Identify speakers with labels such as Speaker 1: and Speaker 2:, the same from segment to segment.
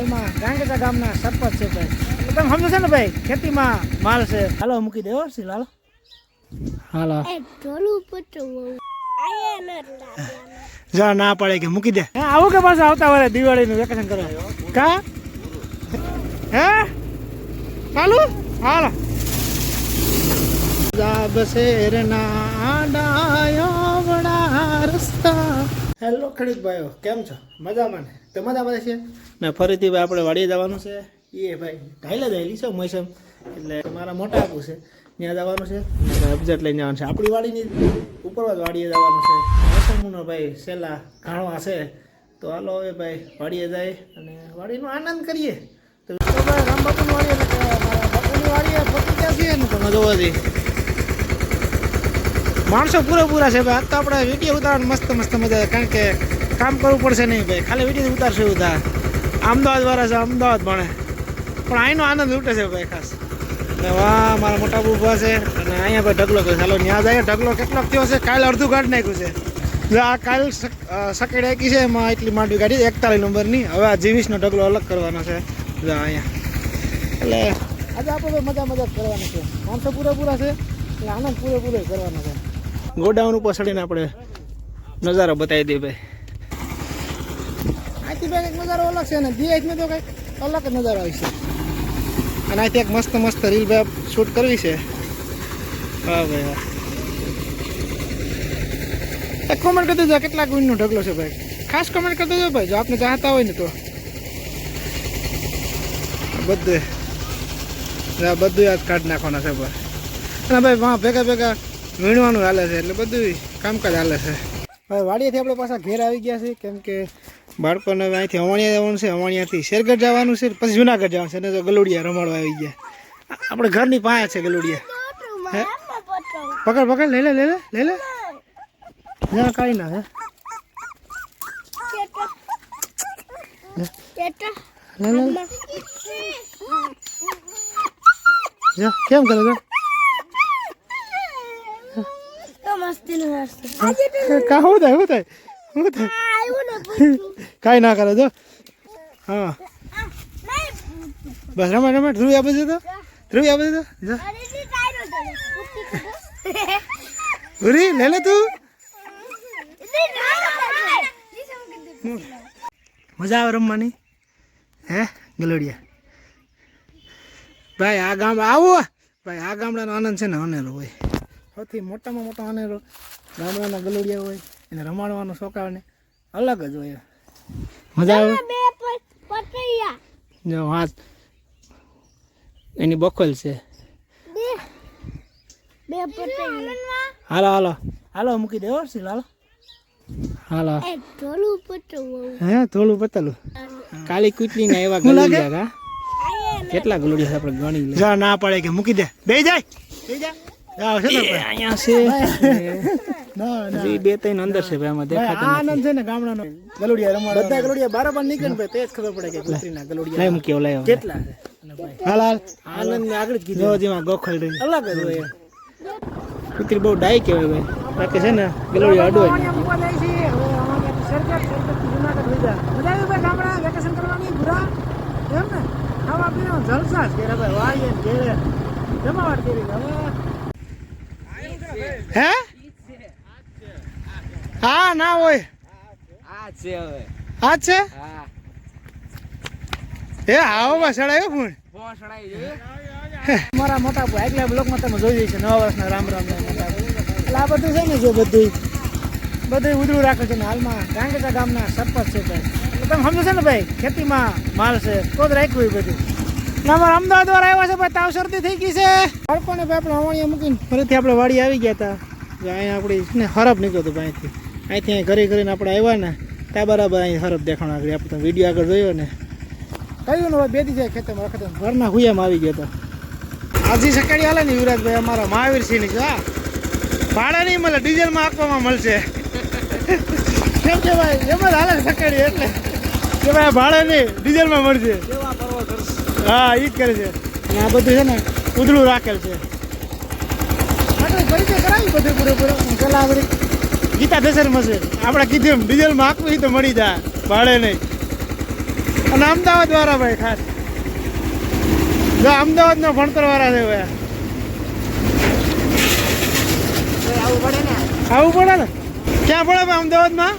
Speaker 1: હાલમાં ગાંગેચા ગામના સરપંચ છે ભાઈ. તમે સમજો છો ને ભાઈ ખેતીમાં માલ છે. હાલો મૂકી દેવો છે હાલો. હાલો જા ના પડે કે મૂકી દે. હે આવું કે પાછું આવતા વારે દિવાળીનું વેકેશન કરો. કા? હે? ચાલુ હાલો. જાબ શેરના આડાયો વડા રસ્તા. હેલો ખેડૂત ભાઈઓ. કેમ છો? મજામાં ને? તો મજામાં છે? ને ફરીથી ભાઈ આપણે વાડીએ જવાનું છે. એ ભાઈ ઢાઈલે જાયેલી છે મોસમ એટલે મારા મોટા આપું છે. ત્યાં જવાનું છે. અબજેટ લઈને જવાનું છે. આપણી વાડીની ઉપરવા જ વાડીએ જવાનું છે. મોસમનો ભાઈ છેલ્લા ઘાણવા છે. તો હાલો હવે ભાઈ વાડીએ જાય અને વાડીનો આનંદ કરીએ. તો ભાઈ રામ બાપુની વાડીએ બાપુની વાડીએ પહોંચી ક્યાં છે ને તમે જોવા જઈએ માણસો પૂરેપૂરા છે ભાઈ. આજ તો આપણે વીડિયો ઉતારવાનું મસ્ત મસ્ત મજા કારણ કે કામ કરવું પડશે નહીં ભાઈ. ખાલી વીડિયો ઉતારશે ઉતાર અમદાવાદવાળા અમદાવાદ વાળા છે, અમદાવાદ ભણે. પણ અહીંનો આનંદ લૂંટે છે ભાઈ ખાસ. અને વાહ, મારા મોટા ઊભા છે. અને અહીંયા ભાઈ ઢગલો કર્યો ચાલો ત્યાં જાય. ઢગલો કેટલોક થયો છે? કાલે અડધું કાઢી નાખ્યું છે. આ કાલ સકેડ એકી છે. એમાં એટલી માંડવી કાઢી એકતાલીસ નંબરની. હવે આ જીવીસનો ઢગલો અલગ કરવાનો છે. જો અહીંયા. એટલે આજે આપણે મજા મજા કરવાની છે. માણસો પૂરેપૂરા છે. એટલે આનંદ પૂરેપૂરો કરવાનો છે. ગોડાઉન ઉપર ચડીને આપણે નજારો બતાવી દઈએ ભાઈ. આથી ભાઈ નજારો અલગ છે અને ને દિયાજમાં તો કંઈક અલગ જ નજારો આવી છે. અને આથી એક મસ્ત મસ્ત રીલ ભાઈ શૂટ કરવી છે. હા ભાઈ હા એક કોમેન્ટ કરી દેજો કેટલા ગુણનો ઢગલો છે ભાઈ. ખાસ કોમેન્ટ કરી દેજો ભાઈ, જો આપને ચાહતા હોય ને તો. બધે બધું યાદ કાઢ નાખવાના છે ભાઈ. અને ભાઈ વાં ભેગા ભેગા વીણવાનું હાલે છે એટલે બધું કામકાજ હાલે છે. હવે વાડીએથી આપણે પાછા ઘેર આવી ગયા છે કેમ કે બાળકોને હવે અહીંથી અવાણિયા જવાનું છે અવાણિયાથી શેરગઢ જવાનું છે પછી જુનાગઢ જવાનું છે અને તો ગલુડિયા રમાડવા આવી ગયા. આપણે ઘરની પાસે છે ગલુડિયા. હે? પકડ પકડ લઈ લે લઈ લે લઈ લે. ના કાંઈ ના હે. કેમ કરે તો કા શું થાય શું થાય હું થાય. કાંઈ ના કરે જો. હા. બસ રમાડ રમાડ. ધ્રુવી આપે છે તો. ધ્રુવી આપે છે તો. જા. ધ્રુવી લે લે તું. મજા આવે રમવાની? હે ગલોડિયા? ભાઈ આ ગામ આવો. ભાઈ આ ગામડાનો આનંદ છે ને અનેરો હોય. સૌથી મોટામાં મોટો અને ગામડાના ગલુડિયા હોય એને રમાડવાનો છોકરાઓને અલગ જ હોય. મજા આવે? જો હાથ એની બખોલ છે. હાલો હાલો. હાલો મૂકી દેવો છે હાલો. હાલો. હે થોડું પતલું. કાલી કુટલી ને એવા ગલોડિયા કેટલા ગલોડિયા છે આપણે ગણી લે. ના પડે કે મૂકી દે. બે જાય. બે જા. જાઓ ને અહીંયા છે. હજી બે ત્રણ અંદર છે ભાઈ આમાં દેખાતા આનંદ છે ને ગામડાનો. ગલોડિયા રમાડ બધા ગલોડિયા બારાબાર નીકળે ને ભાઈ તે જ ખબર પડે કે કુતરીના ગલોડિયા કેટલા છે? હાલ હાલ. આનંદ ને આગળ જ કીધું. જેમાં ગોખલ રહી. અલગ જ હોય કુતરી બહુ ડાય કહેવાય ભાઈ. બાકી છે ને ગલોડિયા અડો હે? હા, ના હોય.
Speaker 2: આ છે? હવે
Speaker 1: આ છે એ આવો બસ ચડાયો ફોન મારા મોટા ભાઈ, આગલા બ્લોકમાં તમે જોઈ છે નવા વર્ષના રામ રામ એટલે આ બધું છે ને જો બધું બધું ઉધરું રાખે છે ને હાલમાં ગાંગેટા ગામના સરપંચ છે ભાઈ. તમે સમજો છો ને ભાઈ, ખેતીમાં માલ છે, તો જ રાખ્યું એ બધું. અમારા અમદાવાદ વાળા આવ્યા છે ભાઈ તાવ શરદી થઈ ગઈ છે. બાળકોને ભાઈ આપણે અવાણીયા મૂકીને ફરીથી આપણે વાડી આવી ગયા હતા જો અહીંયા આપણી ને હરફ નીકળ્યો હતો અહીંથી. અહીંથી અહીં ઘરે ઘરે આપણે આવ્યા ને ત્યાં બરાબર અહીં હરફ દેખાણ આગળ આપણે વીડિયો આગળ જોયો ને. કહ્યું ને ભાઈ બે દી જાય ખેતરમાં? વખતે ઘરના હુયામાં આવી ગયો હતો આજી સકાળી હાલે ને યુવરાજભાઈ અમારા મહાવીર સિંહની હા. ભાડે નહીં મળે ડીઝલમાં આપવામાં મળશે. કેમ કે ભાઈ એમ જ હાલે સકાળી એટલે. કે ભાઈ ભાડે નહીં ડીઝલમાં મળશે. હા એ જ કરે છે. અને આ બધું છે ને ઉધડું રાખેલ છે. આપણે પરિચય કરાવી બધું પૂરેપૂરો? પેલા આગળ ગીતા દશરમાં છે. આપણે કીધું એમ ડીઝલમાં આપવું તો મળી જાય ભાડે નહીં. અને અમદાવાદ વાળા ભાઈ ખાસ. જો અમદાવાદ નો ભણતર વાળા છે ભાઈ.
Speaker 2: આવું પડે ને.
Speaker 1: આવું પડે ને? ક્યાં પડે ભાઈ અમદાવાદમાં?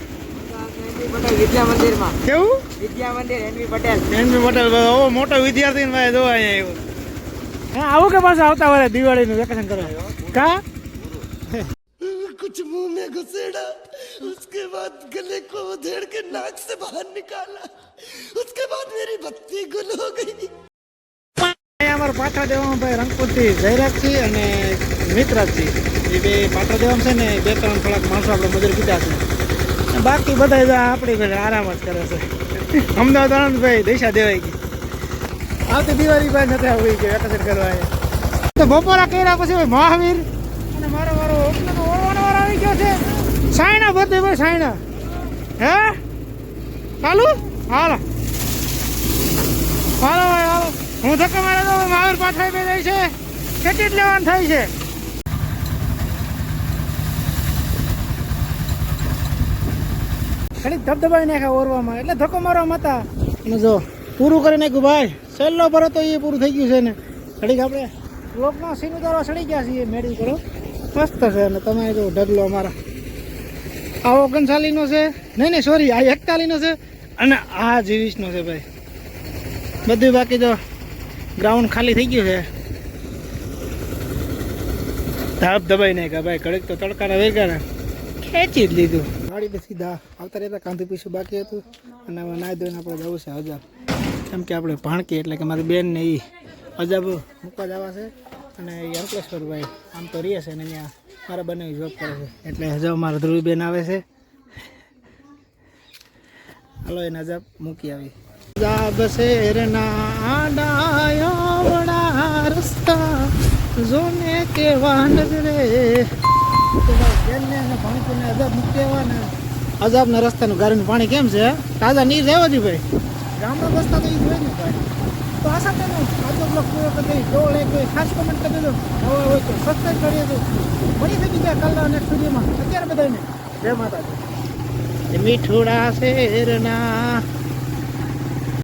Speaker 2: વિદ્યા મંદિરમાં
Speaker 1: કેવું
Speaker 2: વિદ્યા મંદિર એનવી પટેલ
Speaker 1: એનબી પટેલ ભાઈ ઓ મોટો વિદ્યાર્થી ને ભાઈ જોવા અહીંયા આવ્યો હા આવું કે પાછું આવતા વરે દિવાળીનું વેકેશન કરવા કા
Speaker 3: कुछ मुंह में घुसेड़ा उसके बाद गले को उधेड़ के नाक से बाहर निकाला उसके बाद मेरी बत्ती गुल हो गई
Speaker 1: અહીંયા અમારા પાછા દેવામાં ભાઈ રંગપુરથી જયરાજજી અને મિત્રાજજી એ બે પાછા દેવામાં છે ને બે ત્રણ થોડાક માણસો આપણે મજૂર કીધા છે અને બાકી બધા આપણી ઘરે આરામ જ કરે છે. અમદાવાદ આનંદભાઈ દૈસા દેવાઈ ગઈ. આવતી દિવાળી ભાઈ નથી આવી ગઈ વેકેશન કરવા તો બપોરા કર્યા પછી મહાવીર. અને મારો મારો તો ઓળવાનો વાર આવી ગયો છે. સાયણા બધે ભાઈ સાયણા. હે? ચાલુ? હાલો. હાલો ભાઈ હાલો. હું ધક્કા મારે તો મહાવીર પાછળ બે જાય છે. કેટલી લેવાનું થાય છે. ખાલી ધબધબાઈ નાખ્યા ઓરવામાં. એટલે ધક્કો મારવામાં હતા. અને જો, પૂરું કરી નાખ્યું ભાઈ, છેલ્લો ભરો તો એ પૂરું થઈ ગયું છે ને. ઘડીક આપણે લોકનો સીન ઉતારવા ચડી ગયા છીએ મેળવી કરો મસ્ત છે અને તમે જો ઢગલો અમારા. આ ઓગણચાલીનો છે. નહીં નહીં સોરી આ એકતાલીનો છે અને આ જીવીસનો છે, ભાઈ. બધું બાકી જો ગ્રાઉન્ડ ખાલી થઈ ગયું છે. ધાબ દબાઈ નાખ્યા ભાઈ, ઘડીક તો તડકાના વેગાના ખેંચી જ લીધું. ગાડી સીધા આવતા રહેતા કાંધી પીછું બાકી હતું. અને હવે નાહી ધોઈને આપણે જવું છે હજાર. કેમ કે આપણે ભાણકી એટલે કે મારી બેન ને એ અજાબ મૂકવા જવા છે. અને અંકલેશ્વરભાઈ આમ તો રહે છે ને અહીંયા મારા બંને જોબ કરે છે. એટલે હજાર મારા ધ્રુવીબેન આવે છે. હાલો એને અજાબ મૂકી આવી. જાબ શેરના આડાયા રસ્તા. જોને કેવા નજરે અને ભાણકીને અજાબ મૂકી ને અજાબના રસ્તાનું ગાડીનું પાણી કેમ છે? તાજા નીર રહેવા દે ભાઈ. ગામડા રસ્તા તો એ જોઈએ ને ભાઈ. તો આશા તેનો આજનો બ્લોગ પૂરો કરી દઈ જો લાઈક હોય ખાસ કમેન્ટ કરી દો નવા હોય તો સબસ્ક્રાઈબ કરી દો મળી થઈ બીજા કાલના નેક્સ્ટ વિડીયોમાં. અત્યારે બધાને. જય માતાજી. મીઠુડા શેરના